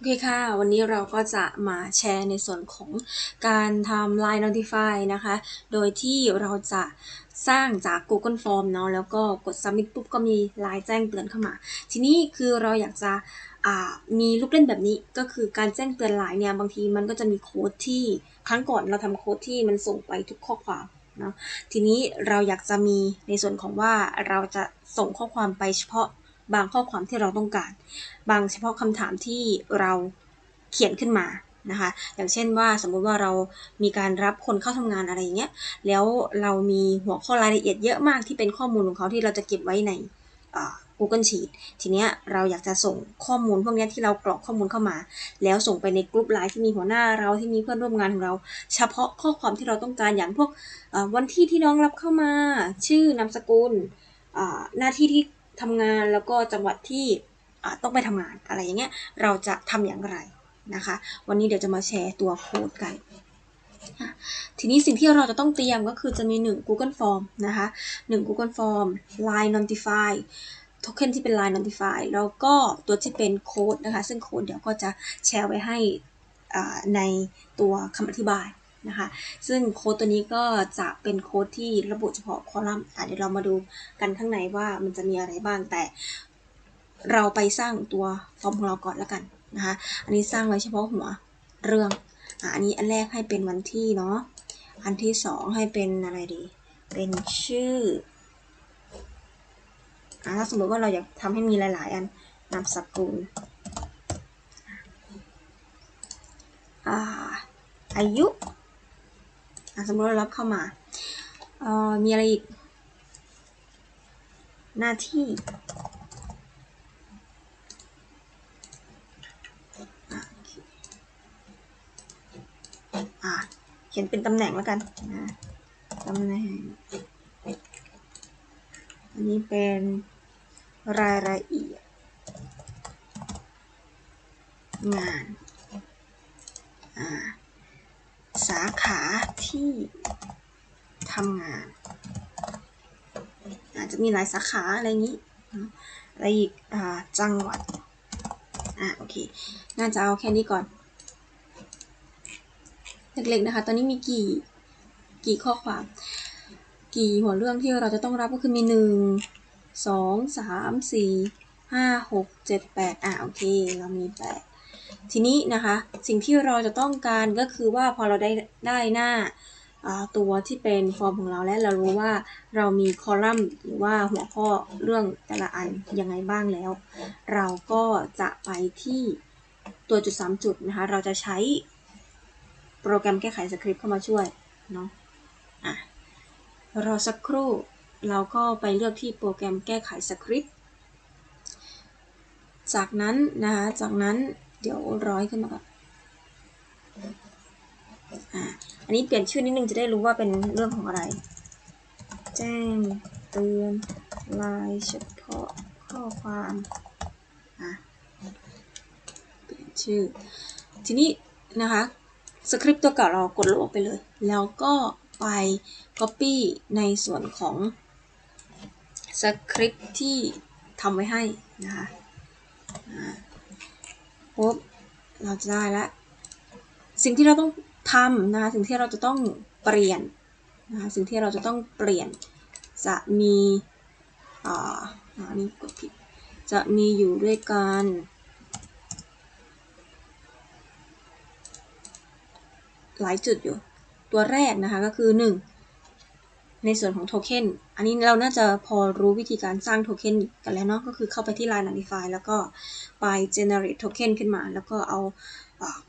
โอเคค่ะ วันนี้เราก็จะมาแชร์ในส่วนของการทำ Line Notify นะคะ โดยที่เราจะสร้างจาก Google Form เนาะ แล้วก็กด Submit ปุ๊บก็มี Line แจ้งเตือนเข้ามา ทีนี้คือเราอยากจะมีลูกเล่นแบบนี้ก็คือการแจ้งเตือน Line เนี่ย บางทีมันก็จะมีโค้ดที่ครั้งก่อนเราทำโค้ดที่มันส่งไปทุกข้อความเนาะ ทีนี้เราอยากจะมีในส่วนของว่าเราจะส่งข้อความไปเฉพาะ บางข้อความที่เราต้องการ บางเฉพาะคำถามที่เราเขียนขึ้นมานะคะ อย่างเช่นว่าสมมุติว่าเรามีการรับคนเข้าทำงานอะไรอย่างเงี้ย แล้วเรามีหัวข้อรายละเอียดเยอะมากที่เป็นข้อมูลของเขาที่เราจะเก็บไว้ใน Google Sheet ทีเนี้ยเราอยากจะส่งข้อมูลพวกนี้ที่เรากรอกข้อมูลเข้ามา แล้วส่งไปในกลุ่มไลน์ที่มีหัวหน้าเราที่มีเพื่อนร่วมงานของเรา เฉพาะข้อความที่เราต้องการอย่างพวกวันที่ที่น้องรับเข้ามา ชื่อนามสกุลหน้าที่ที่ ทำงานแล้วก็จังหวัดที่ต้องไปทำงานอะไรอย่างเงี้ยเราจะทำอย่างไรนะคะ วันนี้เดี๋ยวจะมาแชร์ตัวโค้ดกันทีนี้สิ่งที่เราจะต้องเตรียมก็คือจะมี 1 Google Form นะคะ1 Google Form Line Notify โทเค็นที่เป็น Line Notify แล้วก็ตัวที่เป็นโค้ดนะคะ ซึ่งโค้ดเดี๋ยวก็จะแชร์ไว้ให้ในตัวคำอธิบาย นะคะ ซึ่งโค้ดตัวนี้ก็จะเป็นโค้ดที่ระบุเฉพาะคอลัมน์เดี๋ยวเรามาดูกันข้างในว่ามันจะมีอะไรบ้างแต่ เราไปสร้างตัวฟอร์มของเราก่อนแล้วกันนะคะ อันนี้สร้างไว้เฉพาะหัวเรื่องอันนี้อันแรกให้เป็นวันที่เนาะอันที่สองให้เป็นอะไรดี เป็นชื่อถ้าสมมติว่าเราอยากทำให้มีหลาย ๆ อันนามสกุลอายุ สมมติเรารับเข้ามามีอะไรอีก หน้าที่เขียนเป็นตำแหน่งแล้วกันนะตำแหน่ง อันนี้เป็นรายละเอียด งานสาาขาที่ทำงาน อาจจะมีหลายสาขาอะไรอย่างนี้อะไรอีกจังหวัด อ่าโอเค น่าจะเอาแค่นี้ก่อน เล็กๆนะคะ ตอนนี้มีกี่ กี่ข้อความ กี่หัวเรื่องที่เราจะต้องรับก็คือมีหนึ่งสองสามสี่ห้าหกเจ็ดแปดอะโอเค เรามีแปด ทีนี้นะคะสิ่งที่เราจะต้องการก็คือว่าพอเราได้ได้หน้าตัวที่เป็นฟอร์มของเราและเรารู้ว่าเรามีคอลัมน์หรือว่าหัวข้อเรื่องแต่ละอันยังไงบ้างแล้ว เราก็จะไปที่ตัวจุด 3 จุดนะคะ เราจะใช้โปรแกรมแก้ไขสคริปต์เข้ามาช่วยเนาะอะรอสักครู่ เราก็ไปเลือกที่โปรแกรมแก้ไขสคริปต์จากนั้นนะคะจากนั้น เดี๋ยวร้อยขึ้นมาก่อนอะอันนี้เปลี่ยนชื่อนิดนึงจะได้รู้ว่าเป็นเรื่องของอะไร แจ้งเตือนลายเฉพาะข้อความอะเปลี่ยนชื่อ ทีนี้นะคะสคริปต์ตัวเก่าเรากดลบออกไปเลย แล้วก็ไป Copy ในส่วนของสคริปต์ที่ทำไว้ให้นะคะ ปุ๊บเราจะได้แล้วสิ่งที่เราต้องทำนะคะสิ่งที่เราจะต้องเปลี่ยนนะคะสิ่งที่เราจะต้องเปลี่ยน จะมีอ่าอันนี้กดผิดจะมีอยู่ด้วยกันหลายจุดอยู่ ตัวแรกนะคะก็คือ 1 ในส่วนของโทเค็น อันนี้เราน่าจะพอรู้วิธีการสร้างโทเค็นกันแล้วเนาะ ก็คือเข้าไปที่ Line Notify แล้วก็ไป generate token ขึ้นมา แล้วก็เอา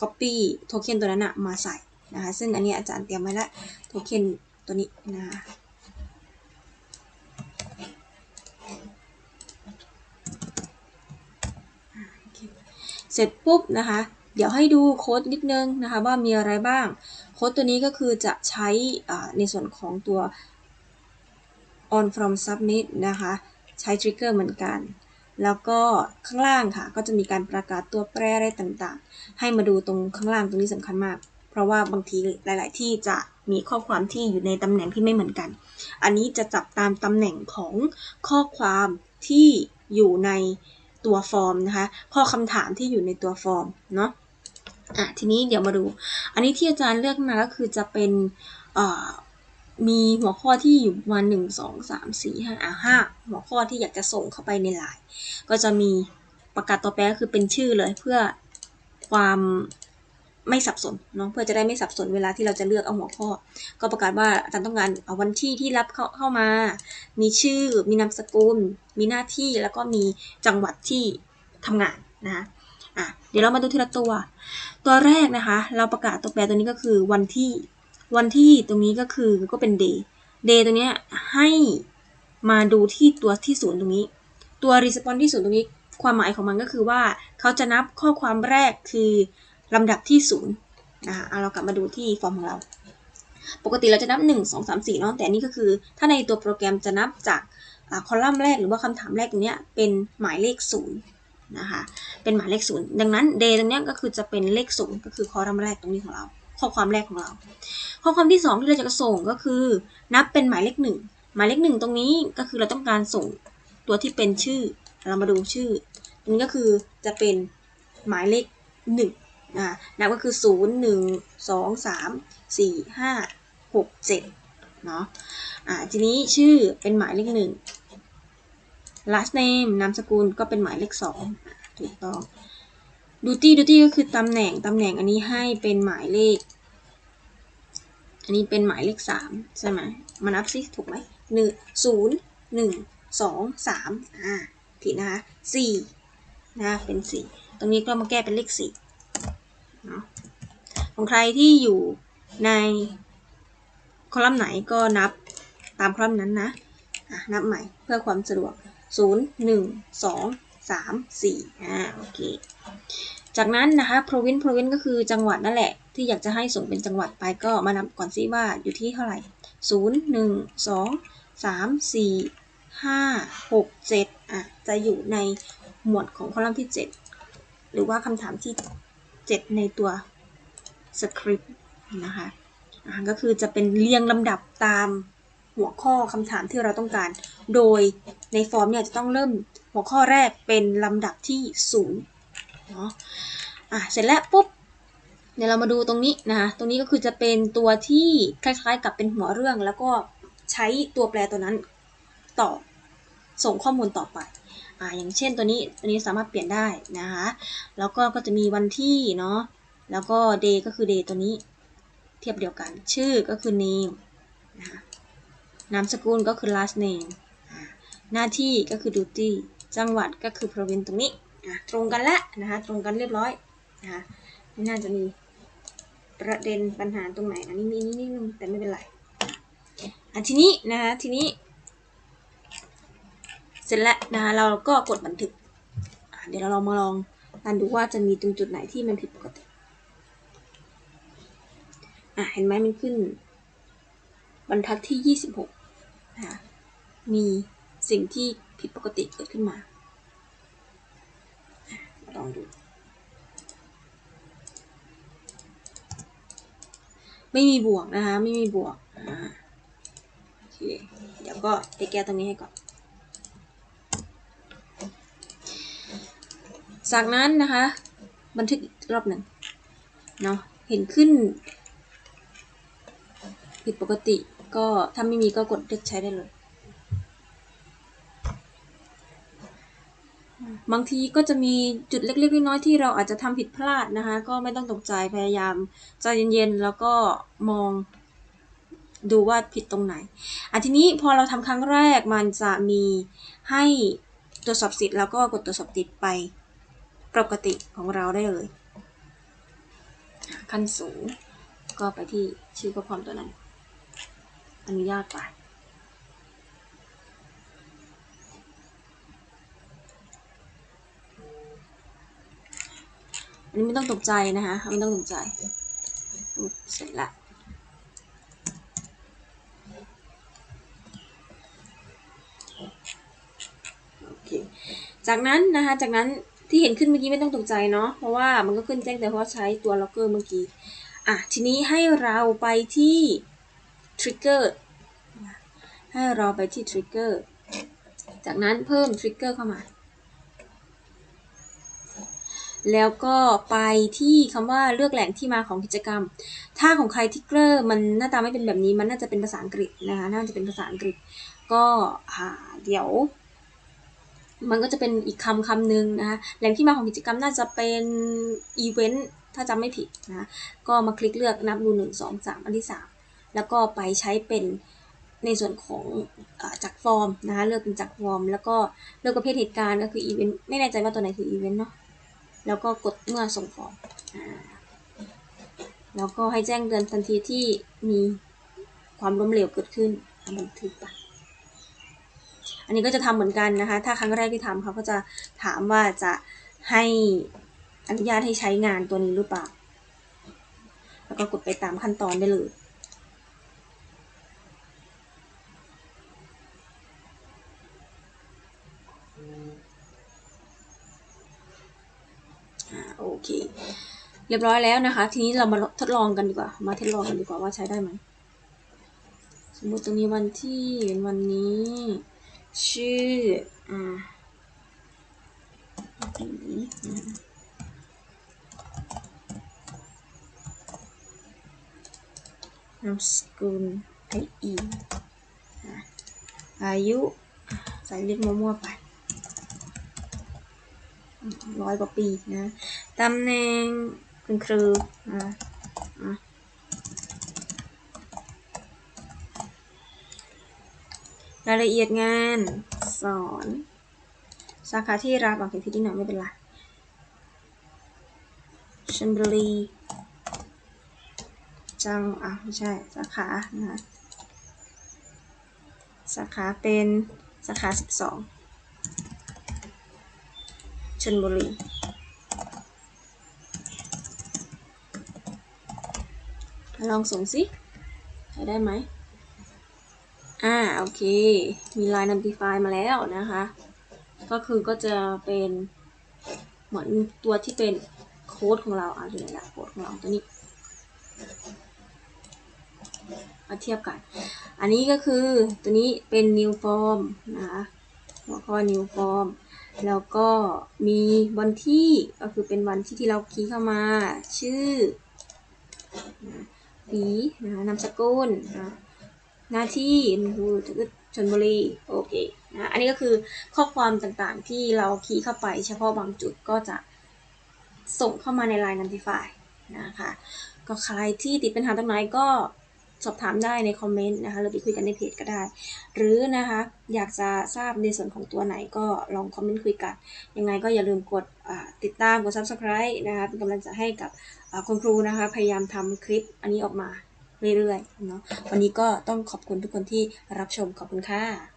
copy โทเค็นตัวนั้นมาใส่นะคะ ซึ่งอันนี้อาจารย์เตรียมไว้แล้วโทเค็นตัวนี้นะคะเสร็จปุ๊บนะคะ เดี๋ยวให้ดูโค้ดนิดนึงนะคะว่ามีอะไรบ้าง โค้ดตัวนี้ก็คือจะใช้ในส่วนของตัว on from submit นะคะ ใช้ trigger เหมือนกัน แล้วก็ข้างล่างค่ะ ก็จะมีการประกาศตัวแปรอะไรต่างๆ ให้มาดูตรงข้างล่างตรงนี้สำคัญมาก เพราะว่าบางทีหลาย ๆ ที่จะมีข้อความที่อยู่ในตำแหน่งที่ไม่เหมือนกัน อันนี้จะจับตามตำแหน่งของข้อความที่อยู่ในตัวฟอร์มนะคะ ข้อคำถามที่อยู่ในตัวฟอร์มเนาะอะทีนี้เดี๋ยวมาดู อันนี้ที่อาจารย์เลือกมาก็คือจะเป็น มีหัวข้อที่อยู่ประมาณหนึ่งสองสามสี่ห้าอะห้าหัวข้อที่อยากจะส่งเข้าไปในไลน์ก็จะมีประกาศตัวแปรก็คือเป็นชื่อเลยเพื่อความไม่สับสนเนาะเพื่อจะได้ไม่สับสนเวลาที่เราจะเลือกเอาหัวข้อ ก็ประกาศว่าอาจารย์ต้องการเอาวันที่ที่รับเข้าเข้ามา มีชื่อ มีนามสกุล มีหน้าที่แล้วก็มีจังหวัดที่ทำงานนะคะอะเดี๋ยวเรามาดูทีละตัว ตัวแรกนะคะ เราประกาศตัวแปรตัวนี้ก็คือวันที่ วันที่ตรงนี้ก็คือก็เป็น day day ตัวเนี้ยให้มาดูที่ตัวที่ศูนย์ตรงนี้ ตัว response ที่ศูนย์ตรงนี้ ความหมายของมันก็คือว่าเขาจะนับข้อความแรกคือลำดับที่ศูนย์นะคะเอาเรากลับมาดูที่ฟอร์มของเรา ปกติเราจะนับ 1 2 3 4เนาะแต่นี่ก็คือ ถ้าในตัวโปรแกรมจะนับจากคอลัมน์แรกหรือว่าคำถามแรกตรงนี้เป็นหมายเลขศูนย์นะคะ เป็นหมายเลขศูนย์ดังนั้น day ตรงนี้ก็คือจะเป็นเลขศูนย์ก็คือคอลัมน์แรกตรงนี้ของเรา ข้อความแรกของเรา ข้อความที่ 2 ที่เราจะส่งก็คือ นับเป็นหมายเลขหนึ่งหมายเลขหนึ่งตรงนี้ก็คือเราต้องการส่งตัวที่เป็นชื่อ เรามาดูชื่อตรงนี้ก็คือจะเป็นหมายเลขหนึ่งอ่านับก็คือ 0 1 2 3 4 5 6 7เนาะอ่าทีนี้ชื่อเป็นหมายเลขหนึ่ง last name นามสกุลก็เป็นหมายเลขสองถูกต้อง duty duty ก็คือตำแหน่งตำแหน่งอันนี้ให้เป็นหมายเลข อันนี้เป็นหมายเลขสามใช่ไหมมานับซิถูกไหมหนึ่งศูนย์หนึ่งสองสามอ่าผิดนะคะสี่นะเป็นสี่ตรงนี้ก็มาแก้เป็นเลขสี่เนาะของใครที่อยู่ในคอลัมน์ไหนก็นับตามคอลัมน์นั้นนะะนับใหม่เพื่อความสะดวก 0 1 2 3 4อ่าโอเค จากนั้นนะคะ province province ก็คือจังหวัดนั่นแหละ ที่อยากจะให้ส่งเป็นจังหวัดไปก็มานับก่อนซิว่าอยู่ที่เท่าไหร่ 0 1 2 3 4 5 6 7อะจะอยู่ในหมวดของคอลัมน์ที่ 7 หรือว่าคำถามที่ 7 ในตัวสคริปต์นะคะก็คือจะเป็นเรียงลำดับตามหัวข้อคำถามที่เราต้องการ โดย ในฟอร์มเนี่ยจะต้องเริ่มหัวข้อแรกเป็นลำดับที่ศูนย์เนาะอะเสร็จแล้วปุ๊บเดี๋ยวเรามาดูตรงนี้นะคะตรงนี้ก็คือจะเป็นตัวที่คล้ายๆกับเป็นหัวเรื่อง แล้วก็ใช้ตัวแปรตัวนั้นต่อส่งข้อมูลต่อไปอ่าอย่างเช่นตัวนี้ตัวนี้สามารถเปลี่ยนได้นะคะแล้วก็ก็จะมีวันที่เนาะแล้วก็ day ก็คือ day ตัวนี้ เทียบเดียวกัน ชื่อก็คือ name นะคะนามสกุลก็คือ last name หน้าที่ก็คือ duty จังหวัดก็คือ province ตรงนี้ตรงกันแล้วนะคะตรงกันเรียบร้อยนะคะไม่น่าจะมีประเด็นปัญหาตรงไหนอันนี้มีนิดนึงแต่ไม่เป็นไรอันทีนี้นะคะทีนี้ เสร็จแล้วนะคะเราก็กดบันทึกเดี๋ยวเราลองมาลองกันดูว่าจะมีตรงจุดไหนที่มันผิดปกติอะเห็นไหมมันขึ้น บรรทัดที่ 26นะคะมี สิ่งที่ผิดปกติเกิดขึ้นมาลองดู ไม่มีบวกนะคะ ไม่มีบวกโอเคเดี๋ยวก็ไปแก้ตรงนี้ให้ก่อน จากนั้นนะคะ บันทึกอีกรอบหนึ่งเนาะเห็นขึ้น ผิดปกติก็ถ้าไม่มีก็กดเลือกใช้ได้เลย บางทีก็จะมีจุดเล็ก ๆ น้อยๆที่เราอาจจะทำผิดพลาดนะคะ ก็ไม่ต้องตกใจพยายามใจเย็นๆแล้วก็มองดูว่าผิดตรงไหนอันทีนี้พอเราทำครั้งแรกมันจะมีให้ตรวจสอบสิทธิ์แล้วก็กดตรวจสอบติดไปปกติของเราได้เลย ขั้นสูงก็ไปที่ชื่อข้อความตัวนั้น อนุญาตไป นนี้ไม่ต้องตกใจนะคะไม่ต้องตกใจเสร็จละโอเคจากนั้นนะคะจากนั้นที่เห็นขึ้นเมื่อกี้ไม่ต้องตกใจเนาะเพราะว่ามันก็ขึ้นแจ้งแต่เพราะใช้ตัวล็อกเกอร์เมื่อกี้อะทีนี้ให้เราไปที่ trigger ให้เราไปที่ trigger จากนั้นเพิ่ม trigger เข้ามา แล้วก็ไปที่คำว่าเลือกแหล่งที่มาของกิจกรรม ถ้าของใครที่เกอร์มันหน้าตาไม่เป็นแบบนี้มันน่าจะเป็นภาษาอังกฤษนะคะน่าจะเป็นภาษาอังกฤษ ก็อ่าเดี๋ยว มันก็จะเป็นอีกคำคำหนึ่งนะคะแหล่งที่มาของกิจกรรมน่าจะเป็นอีเวนต์ถ้าจำไม่ผิดนะก็มาคลิกเลือกนับดูหนึ่งสองสามอันที่สามแล้วก็ไปใช้เป็นในส่วนของอจากฟอร์มนะคะเลือกเป็นจากฟอร์ม แล้วก็เลือกประเภทเหตุการณ์ก็คืออีเวนต์ไม่แน่ใจว่าตัวไหนคืออีเวนต์เนาะ แล้วก็กดเมื่อส่งฟอร์มอ่าแล้วก็ให้แจ้งเตือนทันทีที่มีความล้มเหลวเกิดขึ้นบันทึกไปอันนี้ก็จะทำเหมือนกันนะคะ ถ้าครั้งแรกที่ทำเขาก็จะถามว่าจะให้อนุญาตให้ใช้งานตัวนี้หรือเปล่า แล้วก็กดไปตามขั้นตอนได้เลย อ่าโอเค เรียบร้อยแล้วนะคะ ทีนี้เรามาทดลองกันดีกว่า มาทดลองกันดีกว่าว่าใช้ได้ไหม สมมติตรงนี้วันที่เป็นวันนี้ ชื่อ อ่านามสกุลไออีอะอายุใส่เลขมั่วๆไปร้อยกว่าปีนะ ตำแหน่ง คุณครูอะอะรายละเอียดงานสอน สาขาที่รับโอเคที่นี่หน่อยไม่เป็นไรชลบุรีจังอะไม่ใช่ สาขานะคะสาขาเป็นสาขาสิบสองชลบุรี ลองส่งสิใช้ได้ไหมอ่าโอเค มี Line Notify มาแล้วนะคะ ก็คือก็จะเป็นเหมือนตัวที่เป็นโค้ดของเราอะอยู่ไหนละโค้ดของเราตัวนี้มาเทียบกัน อันนี้ก็คือตัวนี้เป็น new form นะคะหัวข้อ new form แล้วก็มีวันที่ก็คือเป็นวันที่ที่เราคีย์เข้ามา ชื่อ ปีนะนามสกุลนะหน้าที่คือชนบุรีโอเคนะอันนี้ก็คือข้อความต่างๆที่เราคีย์เข้าไปเฉพาะบางจุดก็จะส่งเข้ามาใน Line Notify นะคะ ก็ใครที่ติดปัญหาตรงไหนก็ สอบถามได้ในคอมเมนต์นะคะหรือไปคุยกันในเพจก็ได้ หรือนะคะอยากจะทราบในส่วนของตัวไหนก็ลองคอมเมนต์คุยกัน ยังไงก็อย่าลืมกดติดตามกด subscribe นะคะเป็นกำลังใจให้กับคุณครูนะคะพยายามทำคลิปอันนี้ออกมาเรื่อยๆเนาะวันนี้ก็ต้องขอบคุณทุกคนที่รับชมขอบคุณค่ะ